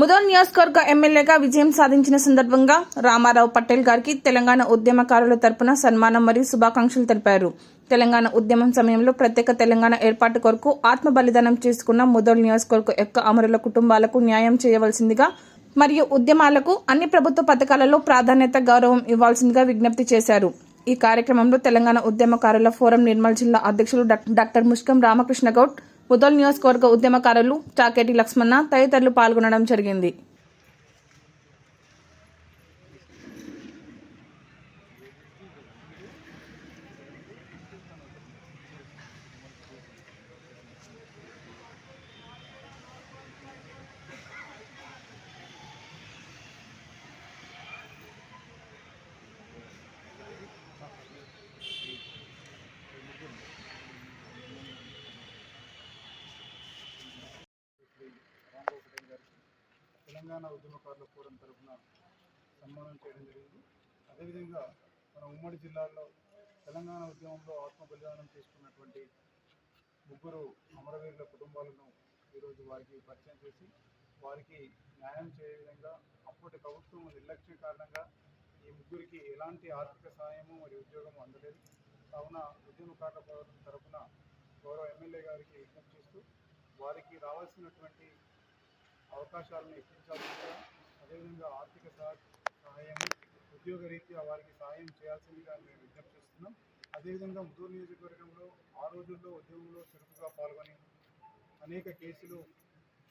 ముదోల్ నియోజకవర్గ ఎమ్మెల్యేగా విజయం సాధించిన సందర్భంగా రామారావు పటేల్ గారికి తెలంగాణ ఉద్యమకారుల తరపున సన్మానం మరియు శుభాకాంక్షలు తెలిపారు. తెలంగాణ ఉద్యమం సమయంలో ప్రత్యేక తెలంగాణ ఏర్పాటు కొరకు ఆత్మ బలిదానం చేసుకున్న ముదోల్ నియోజకవర్గ యొక్క అమరుల కుటుంబాలకు న్యాయం చేయవలసిందిగా మరియు ఉద్యమాలకు అన్ని ప్రభుత్వ పథకాలలో ప్రాధాన్యత గౌరవం ఇవ్వాల్సిందిగా విజ్ఞప్తి చేశారు. ఈ కార్యక్రమంలో తెలంగాణ ఉద్యమకారుల ఫోరం నిర్మల్ జిల్లా అధ్యక్షులు డాక్టర్ ముష్కం రామకృష్ణ గౌడ్ ముదోల్ నియోజకవర్గ ఉద్యమకారులు చాకేటి లక్ష్మణ తదితరులు పాల్గొనడం జరిగింది తెలంగాణ ఉద్యమకారుల ఫోరం తరఫున సన్మానం చేయడం జరిగింది. అదేవిధంగా మన ఉమ్మడి జిల్లాలో తెలంగాణ ఉద్యమంలో ఆత్మ బలిదానం చేసుకున్నటువంటి ముగ్గురు అమరవీరుల కుటుంబాలను ఈరోజు వారికి పరిచయం చేసి వారికి న్యాయం చేయ విధంగా అప్పటి ప్రభుత్వం నిర్లక్ష్యం కారణంగా ఈ ముగ్గురికి ఎలాంటి ఆర్థిక సహాయము మరియు ఉద్యోగము అందలేదు. కావున ఉద్యమకారుల ఫోరం తరఫున గౌరవ ఎమ్మెల్యే గారికి విజ్ఞప్తి చేస్తూ వారికి రావాల్సినటువంటి అవకాశాలను ఇప్పించాల్సిందిగా అదేవిధంగా ఆర్థిక సహ- సహాయం ఉద్యోగ రీత్యా వారికి సహాయం చేయాల్సిందిగా మేము విజ్ఞప్తి చేస్తున్నాం. అదేవిధంగా ముదూరు నియోజకవర్గంలో ఆ రోజుల్లో ఉద్యమంలో చురుకుగా పాల్గొని అనేక కేసులు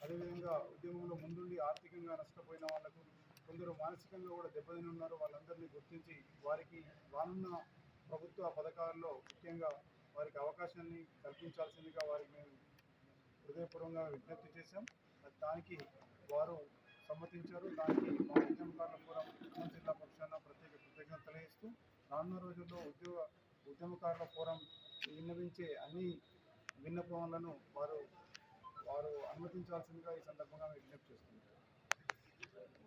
అదేవిధంగా ఉద్యమంలో ముందుండి ఆర్థికంగా నష్టపోయిన వాళ్ళకు కొందరు మానసికంగా కూడా దెబ్బతిని ఉన్నారు. వాళ్ళందరినీ గుర్తించి వారికి రానున్న ప్రభుత్వ పథకాల్లో ముఖ్యంగా వారికి అవకాశాన్ని కల్పించాల్సిందిగా వారికి మేము హృదయపూర్వకంగా విజ్ఞప్తి చేశాం. దానికి వారు సమ్మతించారు. దానికి మా ఉద్యమకారుల ఫోరం ఖమ్మం జిల్లా పక్షాన ప్రత్యేక కృతజ్ఞతలు తెలియజేస్తూ రానున్న రోజుల్లో ఉద్యోగ ఉద్యమకారుల ఫోరం విన్నవించే అన్ని విన్నపములను వారు వారు అనుమతించాల్సిందిగా ఈ సందర్భంగా విజ్ఞప్తి చేస్తున్నారు